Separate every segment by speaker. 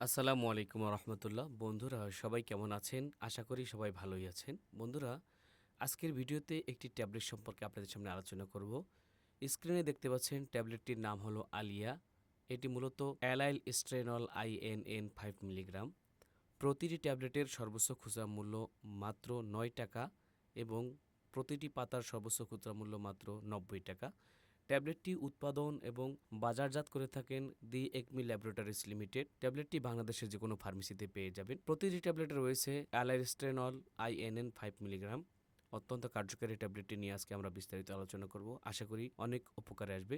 Speaker 1: আসসালামু আলাইকুম রহমতুল্লাহ বন্ধুরা, সবাই কেমন আছেন? আশা করি সবাই ভালোই আছেন। বন্ধুরা, আজকের ভিডিওতে একটি ট্যাবলেট সম্পর্কে আপনাদের সামনে আলোচনা করব। স্ক্রিনে দেখতে পাচ্ছেন, ট্যাবলেটটির নাম হলো আলিয়া। এটি মূলত allylestrenol INN five milligram. প্রতিটি ট্যাবলেটের সর্বোচ্চ খুচরা মূল্য মাত্র নয় টাকা এবং প্রতিটি পাতার সর্বোচ্চ খুচরা মূল্য মাত্র নব্বই টাকা। ট্যাবলেটটি উৎপাদন এবং বাজারজাত করে থাকেন দি একমি ল্যাবরেটরিজ লিমিটেড। ট্যাবলেটটি বাংলাদেশের যে কোনো ফার্মেসিতে পেয়ে যাবেন। প্রতিটি ট্যাবলেটে রয়েছে অ্যালাইস্ট্রেনল আইএনএন ফাইভ মিলিগ্রাম। অত্যন্ত কার্যকারী ট্যাবলেটটি নিয়ে আজকে আমরা বিস্তারিত আলোচনা করব। আশা করি অনেক উপকারে আসবে।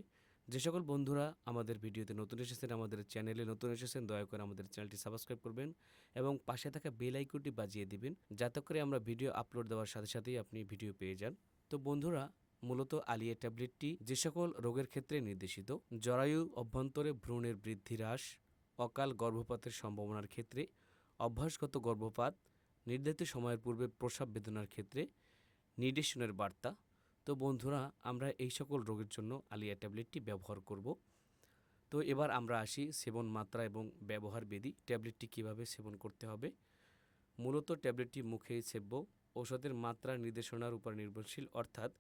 Speaker 1: যে সকল বন্ধুরা আমাদের ভিডিওতে নতুন এসেছেন, আমাদের চ্যানেলে নতুন এসেছেন, দয়া করে আমাদের চ্যানেলটি সাবস্ক্রাইব করবেন এবং পাশে থাকা বেল আইকনটি বাজিয়ে দিবেন, যাতে করে আমরা ভিডিও আপলোড দেওয়ার সাথে সাথেই আপনি ভিডিও পেয়ে যান। তো বন্ধুরা মূলত আলিয়া ট্যাবলেটটি যে সকল রোগের ক্ষেত্রে নির্দেশিত, জরায়ু অভ্যন্তরে ভ্রূণের বৃদ্ধি হ্রাস, অকাল গর্ভপাতের সম্ভাবনার ক্ষেত্রে, অভ্যাসগত গর্ভপাত, নির্ধারিত সময়ের পূর্বে প্রসব বেদনার ক্ষেত্রে নির্দেশনের বার্তা। তো বন্ধুরা, আমরা এই সকল রোগের জন্য আলিয়া ট্যাবলেটটি ব্যবহার করব। তো এবার আমরা আসি সেবন মাত্রা এবং ব্যবহার বিধি, ট্যাবলেটটি কীভাবে সেবন করতে হবে। মূলত ট্যাবলেটটি মুখেই সেব্য ঔষধের মাত্রা নির্দেশনার উপর নির্ভরশীল, অর্থাৎ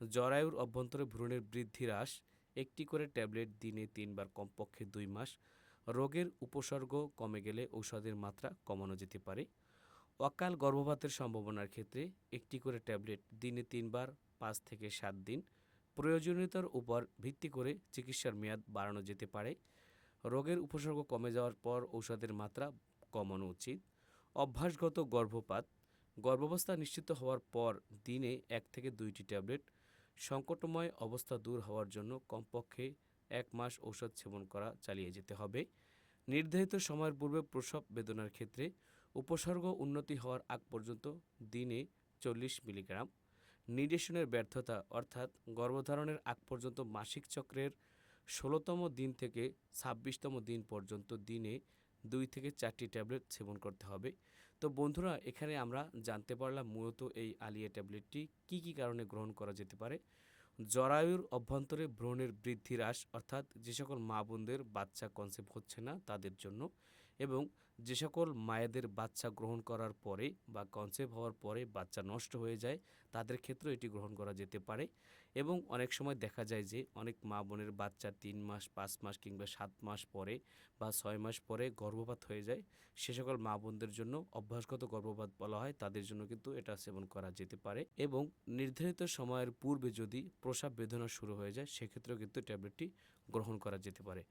Speaker 1: জরায়ুর অভ্যন্তরে ভ্রূণের বৃদ্ধি হ্রাস, একটি করে ট্যাবলেট দিনে তিনবার, কমপক্ষে দুই মাস। রোগের উপসর্গ কমে গেলে ঔষধের মাত্রা কমানো যেতে পারে। অকাল গর্ভপাতের সম্ভাবনার ক্ষেত্রে একটি করে ট্যাবলেট দিনে তিনবার, পাঁচ থেকে সাত দিন। প্রয়োজনীয়তার উপর ভিত্তি করে চিকিৎসার মেয়াদ বাড়ানো যেতে পারে। রোগের উপসর্গ কমে যাওয়ার পর ঔষধের মাত্রা কমানো উচিত। অভ্যাসগত গর্ভপাত, গর্ভাবস্থা নিশ্চিত হওয়ার পর দিনে এক থেকে দুইটি ট্যাবলেট সংকটময় অবস্থা দূর হওয়ার জন্য কমপক্ষে এক মাস ঔষধ সেবন করা চালিয়ে যেতে হবে। নির্ধারিত সময়ের পূর্বে প্রসব বেদনার ক্ষেত্রে উপসর্গ উন্নতি হওয়ার আগ পর্যন্ত দিনে চল্লিশ মিলিগ্রাম। নির্দেশনের ব্যর্থতা অর্থাৎ গর্ভধারণের আগ পর্যন্ত মাসিক চক্রের ষোলোতম দিন থেকে ছাব্বিশতম দিন পর্যন্ত দিনে দুই থেকে চারটি ট্যাবলেট সেবন করতে হবে। তো বন্ধুরা, এখানে আমরা জানতে পারলাম মূলত এই আলিয়া ট্যাবলেটটি কি কি কারণে গ্রহণ করা যেতে পারে। জরায়ুর অভ্যন্তরে ভ্রূণের বৃদ্ধি হ্রাস, অর্থাৎ যে সকল মা বোনদের বাচ্চা কনসেপ্ট হচ্ছে না তাদের জন্য। এবং যে সকল মায়েদের বাচ্চা গ্রহণ করার পরে বা কনসেপ্ট হওয়ার পরে বাচ্চা নষ্ট হয়ে যায়, তাদের ক্ষেত্রেও এটি গ্রহণ করা যেতে পারে। এবং অনেক সময় দেখা যায় যে অনেক মা বোনের বাচ্চা তিন মাস, পাঁচ মাস কিংবা সাত মাস পরে বা ছয় মাস পরে গর্ভপাত হয়ে যায়। সে সকল মা বোনদের জন্য অভ্যাসগত গর্ভপাত বলা হয়, তাদের জন্য কিন্তু এটা সেবন করা যেতে পারে। এবং নির্ধারিত সময়ের পূর্বে যদি প্রসাব বেদনা শুরু হয়ে যায়, সেক্ষেত্রেও কিন্তু ট্যাবলেটটি গ্রহণ করা যেতে পারে।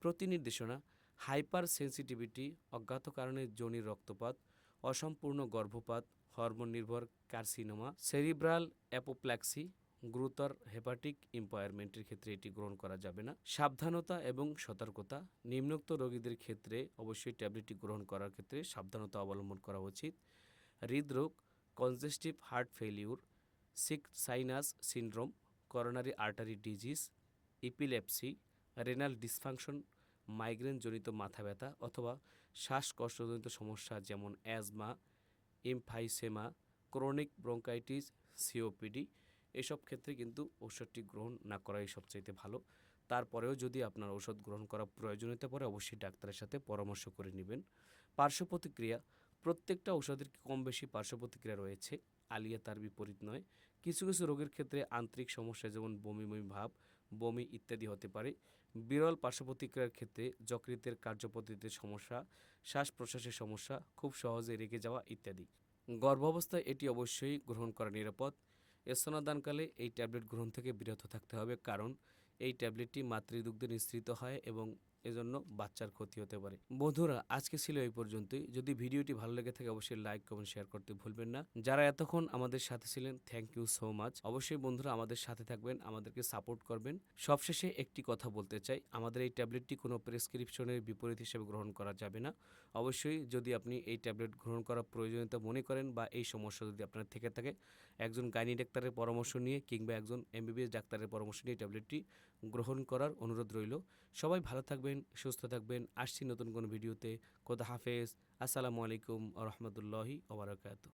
Speaker 1: প্রতি নির্দেশনা হাইপার সেন্সিটিভিটি অজ্ঞাত কারণে যোনির রক্তপাত, অসম্পূর্ণ গর্ভপাত হরমোন নির্ভর কার্সিনোমা, সেরিব্রাল অ্যাপোপ্ল্যাক্সি গুরুতর হেপাটিক ইম্পায়ারমেন্টের ক্ষেত্রে এটি গ্রহণ করা যাবে না। সাবধানতা এবং সতর্কতা, নিম্নোক্ত রোগীদের ক্ষেত্রে অবশ্যই ট্যাবলেটটি গ্রহণ করার ক্ষেত্রে সাবধানতা অবলম্বন করা উচিত। হৃদরোগ, congestive heart failure sick sinus syndrome, coronary artery disease, epilepsy, renal dysfunction মাইগ্রেনজনিত মাথা ব্যথা অথবা শ্বাসকষ্টজনিত সমস্যা যেমন asthma emphysema chronic bronchitis COPD এসব ক্ষেত্রে কিন্তু ঔষধটি গ্রহণ না করাই সবচাইতে ভালো। তারপরেও যদি আপনার ওষুধ গ্রহণ করা প্রয়োজনীয়তা পড়ে, অবশ্যই ডাক্তারের সাথে পরামর্শ করে নেবেন। পার্শ্ব প্রতিক্রিয়া, প্রত্যেকটা ঔষধের কম বেশি পার্শ্ব প্রতিক্রিয়া রয়েছে? আলিয়া, তার বিপরীত নয়। কিছু কিছু রোগের ক্ষেত্রে আন্তরিক সমস্যা যেমন বমি বমি ভাব, বমি ইত্যাদি হতে পারে। বিরল পার্শ্ব প্রতিক্রিয়ার ক্ষেত্রে যকৃতের কার্যপদ্ধতিতে সমস্যা শ্বাস প্রশ্বাসের সমস্যা, খুব সহজে রেগে যাওয়া ইত্যাদি। গর্ভাবস্থায় এটি অবশ্যই গ্রহণ করা নিরাপদ। স্তনদানকালে এই ট্যাবলেট গ্রহণ থেকে বিরত থাকতে হবে কারণ এই ট্যাবলেটটি মাতৃদুগ্ধে নিঃসৃত হয় এবং এজন্য বাচ্চার ক্ষতি হতে পারে। বন্ধুরা, আজকে ছিল এই পর্যন্তই। যদি ভিডিওটি ভালো লেগে থাকে, অবশ্যই লাইক কমেন্ট শেয়ার করতে ভুলবেন না। যারা এতক্ষণ আমাদের সাথে ছিলেন থ্যাংক ইউ সো মাচ অবশ্যই বন্ধুরা, আমাদের সাথে থাকবেন, আমাদেরকে সাপোর্ট করবেন। সবশেষে একটি কথা বলতে চাই, আমাদের এই ট্যাবলেটটি কোনো প্রেসক্রিপশনের বিপরীত হিসেবে গ্রহণ করা যাবে না। অবশ্যই যদি আপনি এই ট্যাবলেট গ্রহণ করার প্রয়োজনীয়তা মনে করেন বা এই সমস্যা যদি আপনার থেকে থাকে, একজন গাইনি ডাক্তারের পরামর্শ নিয়ে কিংবা একজন এমবিবিএস ডাক্তারের পরামর্শ নিয়ে ট্যাবলেটটি গ্রহণ করার অনুরোধ রইল। সবাই ভালো থাকবেন সুস্থ থাকবেন। আসছি নতুন কোনো ভিডিওতে। কোদা হাফেজ। আসসালামু আলাইকুম রহমতুল্লাহি ওবরাকাতু